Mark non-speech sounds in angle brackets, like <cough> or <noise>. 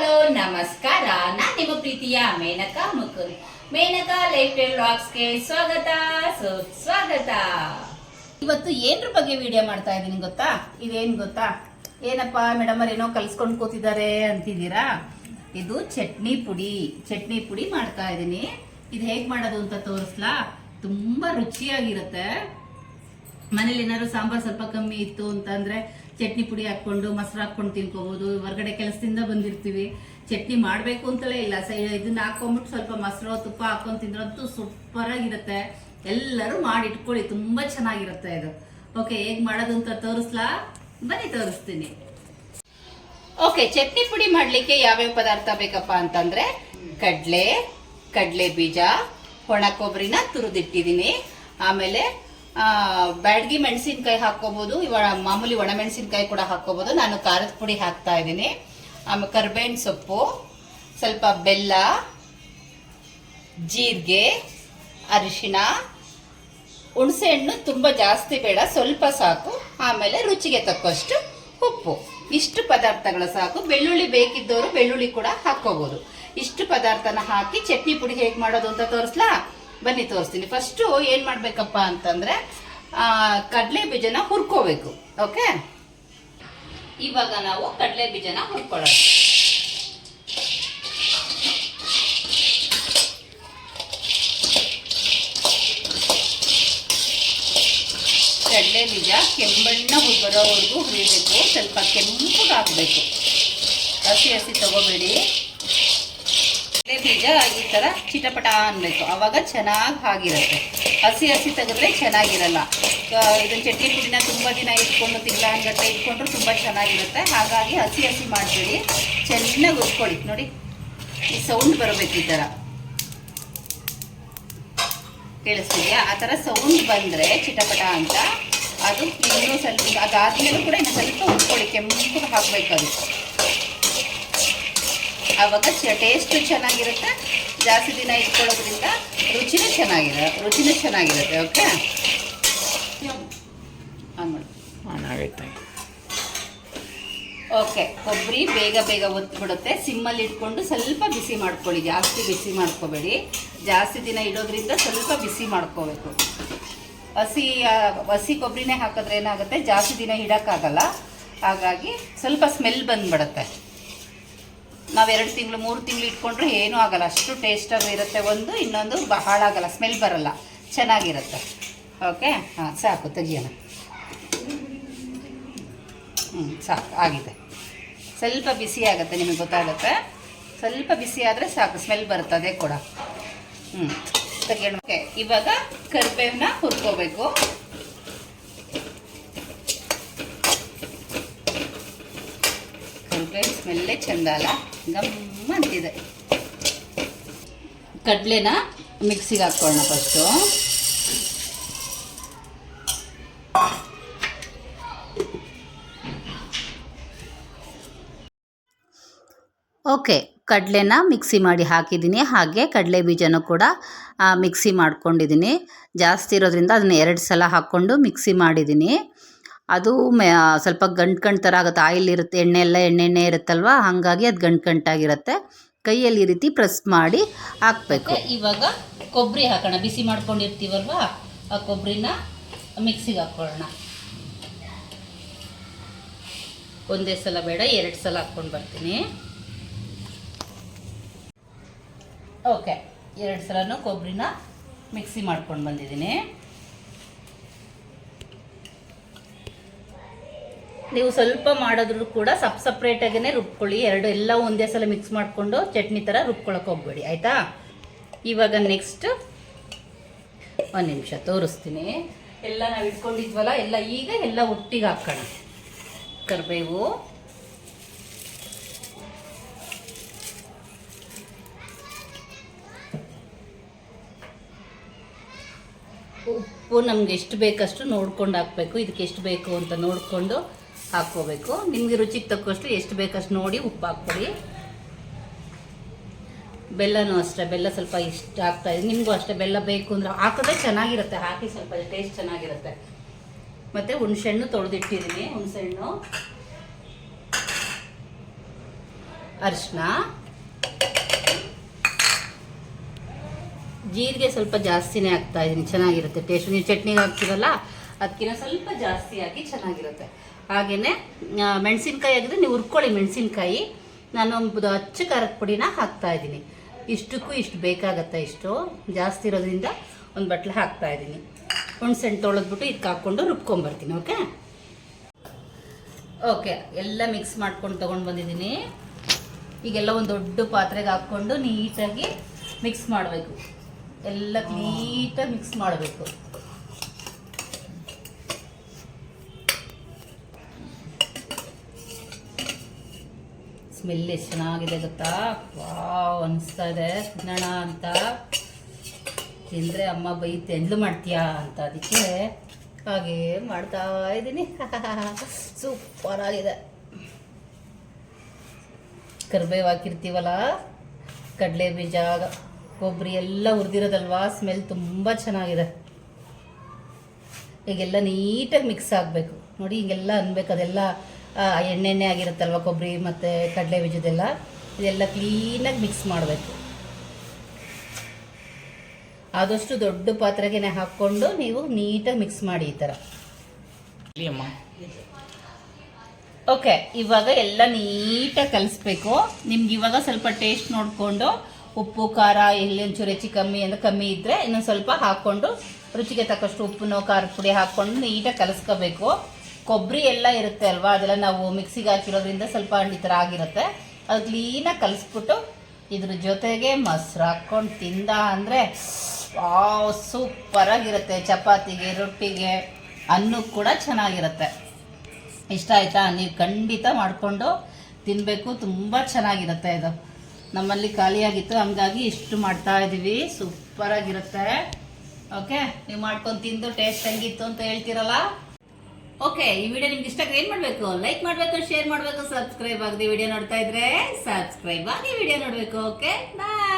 Hello, ನಮಸ್ಕಾರ. ನಾನು ನಿಮ್ಮ ಪ್ರೀತಿಯ ಮೇನಕಾ ಮುಕುಲ್ ಮೇನಕಾ ಲೈಫ್ ಟೈಲ್ ವ್ಲಾಗ್ಸ್ಗೆ ಸ್ವಾಗತ ಸ್ವಾಗತ. ಇವತ್ತು ಏನ್ರ ಬಗ್ಗೆ ವಿಡಿಯೋ ಮಾಡ್ತಾ ಇದ್ದೀನಿ ಗೊತ್ತಾ? ಇದೇನ್ ಗೊತ್ತಾ? ಏನಪ್ಪ, ಮೇಡಮ್ ಏನೋ ಕಲ್ಸ್ಕೊಂಡು ಕೂತಿದ್ದಾರೆ ಅಂತಿದ್ದೀರಾ? ಇದು ಚಟ್ನಿ ಪುಡಿ. ಚಟ್ನಿ ಪುಡಿ ಮಾಡ್ತಾ ಇದ್ದೀನಿ. ಇದು ಹೇಗ್ ಮಾಡೋದು ಅಂತ ತೋರಿಸ್ಲಾ? ತುಂಬಾ ರುಚಿಯಾಗಿರುತ್ತೆ. ಮನೇಲಿ ಏನಾದ್ರು ಸಾಂಬಾರ್ ಸ್ವಲ್ಪ ಕಮ್ಮಿ ಇತ್ತು ಅಂತಂದ್ರೆ ಚಟ್ನಿ ಪುಡಿ ಹಾಕೊಂಡು ಮೊಸರು ಹಾಕೊಂಡು ತಿನ್ಕೋಬಹುದು ಹೊರಗಡೆ ಕೆಲಸದಿಂದ ಬಂದಿರ್ತೀವಿ. ಚಟ್ನಿ ಮಾಡಬೇಕು ಅಂತಲೇ ಇಲ್ಲ. ಇದನ್ನ ಹಾಕೊಂಡ್ಬಿಟ್ಟು ಸ್ವಲ್ಪ ಮೊಸರು, ತುಪ್ಪ ಹಾಕೊಂಡು ತಿಂದ್ರಂತೂ ಸೂಪರ್ ಆಗಿರುತ್ತೆ ಎಲ್ಲರೂ ಮಾಡಿ ಇಟ್ಕೊಳ್ಳಿ ತುಂಬಾ ಚೆನ್ನಾಗಿರುತ್ತೆ ಇದು. ಓಕೆ, ಹೇಗ್ ಮಾಡೋದು ಅಂತ ತೋರಿಸ್ಲಾ? ಬನ್ನಿ, ತೋರಿಸ್ತೀನಿ. ಓಕೆ, ಚಟ್ನಿ ಪುಡಿ ಮಾಡ್ಲಿಕ್ಕೆ ಯಾವ್ಯಾವ ಪದಾರ್ಥ ಬೇಕಪ್ಪ ಅಂತಂದ್ರೆ, ಕಡ್ಲೆ ಕಡ್ಲೆ ಬೀಜ, ಒಣ ಕೊಬ್ಬರಿನ ತುರಿದಿಟ್ಟಿದ್ದೀನಿ. ಆಮೇಲೆ ಬ್ಯಾಡಗಿ ಮೆಣಸಿನ್ಕಾಯಿ ಹಾಕೋಬಹುದು ಇವಾಗ ಮಾಮೂಲಿ ಒಣ ಮೆಣಸಿನ್ಕಾಯಿ ಕೂಡ ಹಾಕೋಬಹುದು ನಾನು ಖಾರದ ಪುಡಿ ಹಾಕ್ತಾ ಇದ್ದೀನಿ. ಆಮೇಲೆ ಕರ್ಬೇವಿನ ಸೊಪ್ಪು, ಸ್ವಲ್ಪ ಬೆಲ್ಲ, ಜೀರಿಗೆ, ಅರಿಶಿಣ. ಹುಣಸೆ ಹಣ್ಣು ತುಂಬ ಜಾಸ್ತಿ ಬೇಡ, ಸ್ವಲ್ಪ ಸಾಕು. ಆಮೇಲೆ ರುಚಿಗೆ ತಕ್ಕಷ್ಟು ಉಪ್ಪು. ಇಷ್ಟು ಪದಾರ್ಥಗಳು ಸಾಕು. ಬೆಳ್ಳುಳ್ಳಿ ಬೇಕಿದ್ದವರು ಬೆಳ್ಳುಳ್ಳಿ ಕೂಡ ಹಾಕೋಬಹುದು ಇಷ್ಟು ಪದಾರ್ಥನ ಹಾಕಿ ಚಟ್ನಿ ಪುಡಿ ಹೇಗೆ ಮಾಡೋದು ಅಂತ ತೋರಿಸ್ಲಾ? ಬನ್ನಿ, ತೋರಿಸ್ತೀನಿ. ಫಸ್ಟು ಏನು ಮಾಡಬೇಕಪ್ಪ ಅಂತಂದರೆ ಕಡಲೆ ಬೀಜನ ಹುರ್ಕೋಬೇಕು, ಓಕೆ? ಇವಾಗ ನಾವು ಕಡಲೆ ಬೀಜನ ಹುರ್ಕೊಳ್ಳೋಣ. ಕಡಲೆ ಬೀಜ ಕೆಂಬಣ್ಣ ಬರೋವರೆಗೂ ಹುರಿಬೇಕು, ಸ್ವಲ್ಪ ಕೆಂಪಗಾಗಬೇಕು. ಹಸಿ ಹಸಿ ತಗೋಬೇಡಿ. ಬೀಜ ಈ ಥರ ಚಿಟಪಟ ಅನ್ಬೇಕು. ಆವಾಗ ಚೆನ್ನಾಗಿ ಆಗಿರುತ್ತೆ ಹಸಿ ಹಸಿ ತೆಗೆದ್ರೆ ಚೆನ್ನಾಗಿರಲ್ಲ. ಇದು ಚಟ್ನಿ ಪುಡಿನ ತುಂಬ ದಿನ ಇಟ್ಕೊಂಡು ತಿಂಗಳಾನ್ಗಟ್ಟಲೆ ಇಟ್ಕೊಂಡ್ರು ತುಂಬ ಚೆನ್ನಾಗಿರುತ್ತೆ. ಹಾಗಾಗಿ ಹಸಿ ಹಸಿ ಮಾಡಿಬಿಡಿ. ಚೆನ್ನಾಗಿ ಹುರ್ಕೊಳ್ಳಿ ನೋಡಿ, ಈ ಸೌಂಡ್ ಬರಬೇಕು ಈ ಥರ ಕೇಳಿಸ್ತಿದ್ಯಾ? ಆ ಥರ ಸೌಂಡ್ ಬಂದರೆ ಚಿಟಪಟ ಅಂತ, ಅದು ಇನ್ನೂ ಸ್ವಲ್ಪ, ಅದಾದ್ಮೇಲೂ ಕೂಡ ಇನ್ನೂ ಸ್ವಲ್ಪ ಉಟ್ಕೊಳ್ಳಿ. ಕೆಂಪು ಹಾಕ್ಬೇಕು ಅದು. ಆವಾಗ ಟೇಸ್ಟು ಚೆನ್ನಾಗಿರುತ್ತೆ. ಜಾಸ್ತಿ ದಿನ ಇಟ್ಕೊಳ್ಳೋದ್ರಿಂದ ರುಚಿನೂ ಚೆನ್ನಾಗಿರ ರುಚಿನೂ ಚೆನ್ನಾಗಿರುತ್ತೆ ಓಕೆ ಆನ್ ಮಾಡಿ. ಆಗೈತೆ. ಓಕೆ ಕೊಬ್ಬರಿ ಬೇಗ ಬೇಗ ಒತ್ಬಿಡುತ್ತೆ. ಸಿಮ್ಮಲ್ಲಿ ಇಟ್ಕೊಂಡು ಸ್ವಲ್ಪ ಬಿಸಿ ಮಾಡ್ಕೊಳ್ಳಿ ಜಾಸ್ತಿ ಬಿಸಿ ಮಾಡ್ಕೋಬೇಡಿ. ಜಾಸ್ತಿ ದಿನ ಇಡೋದ್ರಿಂದ ಸ್ವಲ್ಪ ಬಿಸಿ ಮಾಡ್ಕೋಬೇಕು. ಹಸಿ ಹಸಿ ಕೊಬ್ಬರಿನೇ ಹಾಕಿದ್ರೆ ಏನಾಗುತ್ತೆ? ಜಾಸ್ತಿ ದಿನ ಇಡೋಕ್ಕಾಗಲ್ಲ. ಹಾಗಾಗಿ ಸ್ವಲ್ಪ ಸ್ಮೆಲ್ ಬಂದ್ಬಿಡುತ್ತೆ. ನಾವು ಎರಡು ತಿಂಗಳು, ಮೂರು ತಿಂಗಳು ಇಟ್ಕೊಂಡ್ರೆ ಏನೂ ಆಗಲ್ಲ. ಅಷ್ಟು ಟೇಸ್ಟಾಗಿ ಇರುತ್ತೆ. ಒಂದು, ಇನ್ನೊಂದು ಬಹಳ ಆಗಲ್ಲ. ಸ್ಮೆಲ್ ಬರಲ್ಲ. ಚೆನ್ನಾಗಿರುತ್ತೆ. ಓಕೆ ಹಾಂ, ಸಾಕು, ತೆಗಿಯೋಣ. ಹ್ಞೂ ಸಾಕು, ಆಗಿದೆ. ಸ್ವಲ್ಪ ಬಿಸಿ ಆಗುತ್ತೆ, ನಿಮಗೆ ಗೊತ್ತಾಗುತ್ತೆ. ಸ್ವಲ್ಪ ಬಿಸಿ ಆದರೆ ಸಾಕು ಸ್ಮೆಲ್ ಬರ್ತದೆ ಕೂಡ. ಹ್ಞೂ ತೆಗಿಯೋಣ. ಓಕೆ ಇವಾಗ ಕರಿಬೇವನ್ನ ಹುರ್ಕೋಬೇಕು. ಕರಿಬೇವು ಸ್ಮೆಲ್ಲೇ ಚಂದ ಅಲ್ಲ? ಗಮ್ಮ ಅಂತಿದೆ. ಕಡಲೆನ ಮಿಕ್ಸಿಗೆ ಹಾಕ್ಕೊಳ್ಳೋಣ ಫಸ್ಟು. ಓಕೆ, ಕಡಲೆನ ಮಿಕ್ಸಿ ಮಾಡಿ ಹಾಕಿದ್ದೀನಿ. ಹಾಗೆ ಕಡಲೆ ಬೀಜನೂ ಕೂಡ ಮಿಕ್ಸಿ ಮಾಡ್ಕೊಂಡಿದ್ದೀನಿ. ಜಾಸ್ತಿ ಇರೋದ್ರಿಂದ ಅದನ್ನ ಎರಡು ಸಲ ಹಾಕ್ಕೊಂಡು ಮಿಕ್ಸಿ ಮಾಡಿದ್ದೀನಿ. ಅದು ಮೆ ಸ್ವಲ್ಪ ಗಂಟು ಗಂಟು ಥರ ಆಗುತ್ತೆ. ಆಯಿಲ್ ಇರುತ್ತೆ ಎಣ್ಣೆ ಎಲ್ಲ ಎಣ್ಣೆ ಎಣ್ಣೆ ಇರುತ್ತಲ್ವ? ಹಾಗಾಗಿ ಅದು ಗಂಟು ಗಂಟಾಗಿರುತ್ತೆ ಕೈಯಲ್ಲಿ ಈ ರೀತಿ ಪ್ರೆಸ್ ಮಾಡಿ ಹಾಕಬೇಕು. ಇವಾಗ ಕೊಬ್ಬರಿ ಹಾಕೋಣ. ಬಿಸಿ ಮಾಡ್ಕೊಂಡಿರ್ತೀವಲ್ವ? ಆ ಕೊಬ್ಬರಿನ ಮಿಕ್ಸಿಗೆ ಹಾಕ್ಕೊಳ್ಳೋಣ ಒಂದೇ ಸಲ ಬೇಡ, ಎರಡು ಸಲ ಹಾಕ್ಕೊಂಡು ಬರ್ತೀನಿ. ಓಕೆ ಎರಡು ಸಲನೂ ಕೊಬ್ಬರಿನ ಮಿಕ್ಸಿ ಮಾಡ್ಕೊಂಡು ಬಂದಿದ್ದೀನಿ. ನೀವು ಸ್ವಲ್ಪ ಮಾಡಿದ್ರು ಕೂಡ ಸಪ್ ಸಪ್ರೇಟಾಗೇ ರುಬ್ಕೊಳ್ಳಿ. ಎರಡು ಎಲ್ಲ ಒಂದೇ ಸಲ ಮಿಕ್ಸ್ ಮಾಡಿಕೊಂಡು ಚಟ್ನಿ ಥರ ರುಬ್ಕೊಳಕ್ಕೆ ಹೋಗ್ಬೇಡಿ, ಆಯಿತಾ? ಇವಾಗ ನೆಕ್ಸ್ಟ್ ಒಂದು ನಿಮಿಷ, ತೋರಿಸ್ತೀನಿ. ಎಲ್ಲ ನಾವು ಇಟ್ಕೊಂಡಿದ್ವಲ್ಲ, ಎಲ್ಲ ಈಗ ಎಲ್ಲ ಒಟ್ಟಿಗೆ ಹಾಕೋಣ. ಕರಿಬೇವು. ಉಪ್ಪು ನಮ್ಗೆ ಎಷ್ಟು ಬೇಕಷ್ಟು ನೋಡ್ಕೊಂಡು ಹಾಕಬೇಕು. ಇದಕ್ಕೆ ಎಷ್ಟು ಬೇಕು ಅಂತ ನೋಡಿಕೊಂಡು ಹಾಕ್ಕೋಬೇಕು. ನಿಮಗೆ ರುಚಿಗೆ ತಕ್ಕಷ್ಟು ಎಷ್ಟು ಬೇಕಷ್ಟು ನೋಡಿ ಉಪ್ಪು ಹಾಕ್ಕೊಳ್ಳಿ ಬೆಲ್ಲನೂ ಅಷ್ಟೇ, ಬೆಲ್ಲ ಸ್ವಲ್ಪ ಇಷ್ಟ ಆಗ್ತಾ ಇದೆ. ನಿಮಗೂ ಅಷ್ಟೇ, ಬೆಲ್ಲ ಬೇಕು ಅಂದ್ರೆ ಹಾಕಿದ್ರೆ ಚೆನ್ನಾಗಿರುತ್ತೆ. ಹಾಕಿ ಸ್ವಲ್ಪ ಟೇಸ್ಟ್ ಚೆನ್ನಾಗಿರುತ್ತೆ. ಮತ್ತು ಹುಣಸೆಹಣ್ಣು ತೊಳೆದಿಟ್ಟಿದ್ದೀನಿ. ಹುಣಸೆಹಣ್ಣು ಅರಿಶಿನ ಜೀರಿಗೆ ಸ್ವಲ್ಪ ಜಾಸ್ತಿನೇ ಹಾಕ್ತಾ ಇದ್ದೀನಿ ಚೆನ್ನಾಗಿರುತ್ತೆ. ಟೇಸ್ಟ್, ನೀವು ಚಟ್ನಿಗೆ ಹಾಕ್ತಿರಲ್ಲ ಅದಕ್ಕಿಂತ ಸ್ವಲ್ಪ ಜಾಸ್ತಿ ಹಾಕಿ ಚೆನ್ನಾಗಿರುತ್ತೆ. ಹಾಗೆಯೇ ಮೆಣಸಿನ್ಕಾಯಿ ಆಗಿದ್ರೆ ನೀವು ಹುರ್ಕೊಳ್ಳಿ ಮೆಣಸಿನ್ಕಾಯಿ. ನಾನು ಒಂದು ಅಚ್ಚ ಖಾರದ ಪುಡಿನ ಹಾಕ್ತಾ ಇದ್ದೀನಿ. ಇಷ್ಟಕ್ಕೂ ಇಷ್ಟು ಬೇಕಾಗತ್ತೆ ಇಷ್ಟು. ಜಾಸ್ತಿ ಇರೋದ್ರಿಂದ ಒಂದು ಬಟ್ಲು ಹಾಕ್ತಾ ಇದ್ದೀನಿ. ಹುಣ್ಸೆಹಣ್ಣು ತೊಳೆದ್ಬಿಟ್ಟು ಇದಕ್ಕೆ ಹಾಕ್ಕೊಂಡು ರುಬ್ಕೊಂಬರ್ತೀನಿ, ಓಕೆ? ಓಕೆ, ಎಲ್ಲ ಮಿಕ್ಸ್ ಮಾಡ್ಕೊಂಡು ತೊಗೊಂಡು ಬಂದಿದ್ದೀನಿ. ಈಗೆಲ್ಲ ಒಂದು ದೊಡ್ಡ ಪಾತ್ರೆಗೆ ಹಾಕ್ಕೊಂಡು ನೀಟಾಗಿ ಮಿಕ್ಸ್ ಮಾಡಬೇಕು. ಎಲ್ಲ ನೀಟಾಗಿ ಮಿಕ್ಸ್ ಮಾಡಬೇಕು. ಸ್ಮೆಲ್ ಎಷ್ಟು ಚೆನ್ನಾಗಿದೆ ಗೊತ್ತಾ? ವಾವ್, ಅನಿಸ್ತಾ ಇದೆ. ತಿನ್ನೋಣ ಅಂತ. ತಿಂದರೆ ಅಮ್ಮ ಬೈ ತೆಂಡ್ಲು ಮಾಡ್ತೀಯಾ ಅಂತ ಅದಕ್ಕೆ ಹಾಗೆ ಮಾಡ್ತಾ ಇದ್ದೀನಿ. <laughs> ಸೂಪರ್ ಆಗಿದೆ. ಕರಿಬೇವು ಹಾಕಿರ್ತೀವಲ್ಲ? ಕಡಲೆ ಬೀಜ, ಕೊಬ್ಬರಿ ಎಲ್ಲ ಹುರಿದಿರೋದಲ್ವಾ? ಸ್ಮೆಲ್ ತುಂಬ ಚೆನ್ನಾಗಿದೆ. ಈಗೆಲ್ಲ ನೀಟಾಗಿ ಮಿಕ್ಸ್ ಆಗಬೇಕು. ನೋಡಿ, ಹಿಂಗೆಲ್ಲ ಅನ್ಬೇಕು, ಅದೆಲ್ಲ ಎಣ್ಣೆಣ್ಣೆ ಆಗಿರುತ್ತಲ್ವ ಕೊಬ್ಬರಿ ಮತ್ತು ಕಡಲೆ ಬೀಜದೆಲ್ಲ ಇದೆಲ್ಲ ಕ್ಲೀನಾಗಿ ಮಿಕ್ಸ್ ಮಾಡಬೇಕು. ಆದಷ್ಟು ದೊಡ್ಡ ಪಾತ್ರೆಗೆ ಹಾಕ್ಕೊಂಡು ನೀವು ನೀಟಾಗಿ ಮಿಕ್ಸ್ ಮಾಡಿ ಈ ಥರ ಓಕೆ ಇವಾಗ ಎಲ್ಲ ನೀಟಾಗಿ ಕಲಿಸ್ಬೇಕು. ನಿಮ್ಗೆ ಇವಾಗ ಸ್ವಲ್ಪ ಟೇಸ್ಟ್ ನೋಡಿಕೊಂಡು ಉಪ್ಪು ಖಾರ ಎಲ್ಲಿ ಒಂಚೂರು ರುಚಿ ಕಮ್ಮಿ ಅಂದರೆ ಕಮ್ಮಿ ಇದ್ದರೆ ಇನ್ನೊಂದು ಸ್ವಲ್ಪ ಹಾಕ್ಕೊಂಡು ರುಚಿಗೆ ತಕ್ಕಷ್ಟು ಉಪ್ಪುನೋ ಖಾರದ ಪುಡಿ ಹಾಕ್ಕೊಂಡು ನೀಟಾಗಿ ಕಲಿಸ್ಕೋಬೇಕು. ಕೊಬ್ಬರಿ ಎಲ್ಲ ಇರುತ್ತೆ ಅಲ್ವಾ? ಅದೆಲ್ಲ ನಾವು ಮಿಕ್ಸಿಗೆ ಹಾಕಿರೋದ್ರಿಂದ ಸ್ವಲ್ಪ ಈ ಥರ ಆಗಿರುತ್ತೆ. ಅದು ಕ್ಲೀನಾಗಿ ಕಲಿಸ್ಬಿಟ್ಟು ಇದ್ರ ಜೊತೆಗೆ ಮೊಸರು ಹಾಕ್ಕೊಂಡು ತಿಂದ ಅಂದರೆ ಸೂಪರಾಗಿರುತ್ತೆ ಚಪಾತಿಗೆ, ರೊಟ್ಟಿಗೆ ಅನ್ನಕ್ಕೆ ಕೂಡ ಚೆನ್ನಾಗಿರುತ್ತೆ. ಇಷ್ಟ ಆಯಿತಾ? ನೀವು ಖಂಡಿತ ಮಾಡಿಕೊಂಡು ತಿನ್ನಬೇಕು ತುಂಬ ಚೆನ್ನಾಗಿರುತ್ತೆ ಇದು. ನಮ್ಮಲ್ಲಿ ಖಾಲಿಯಾಗಿತ್ತು. ಹಂಗಾಗಿ ಇಷ್ಟು ಮಾಡ್ತಾ ಇದ್ದೀವಿ. ಸೂಪರಾಗಿರುತ್ತೆ ಓಕೆ ನೀವು ಮಾಡ್ಕೊಂಡು ತಿಂದು ಟೇಸ್ಟ್ ಹೆಂಗಿತ್ತು ಅಂತ ಹೇಳ್ತೀರಲ್ಲ? ಓಕೆ ಈ ವಿಡಿಯೋ ನಿಮ್ಗೆ ಇಷ್ಟ ಏನ್ ಮಾಡಬೇಕು? ಲೈಕ್ ಮಾಡಬೇಕು ಶೇರ್ ಮಾಡಬೇಕು ಸಬ್ಸ್ಕ್ರೈಬ್ ಆಗದೆ ವಿಡಿಯೋ ನೋಡ್ತಾ ಇದ್ರೆ ಸಬ್ಸ್ಕ್ರೈಬ್ ಆಗಿ ವಿಡಿಯೋ ನೋಡಬೇಕು ಓಕೆ ಬಾಯ್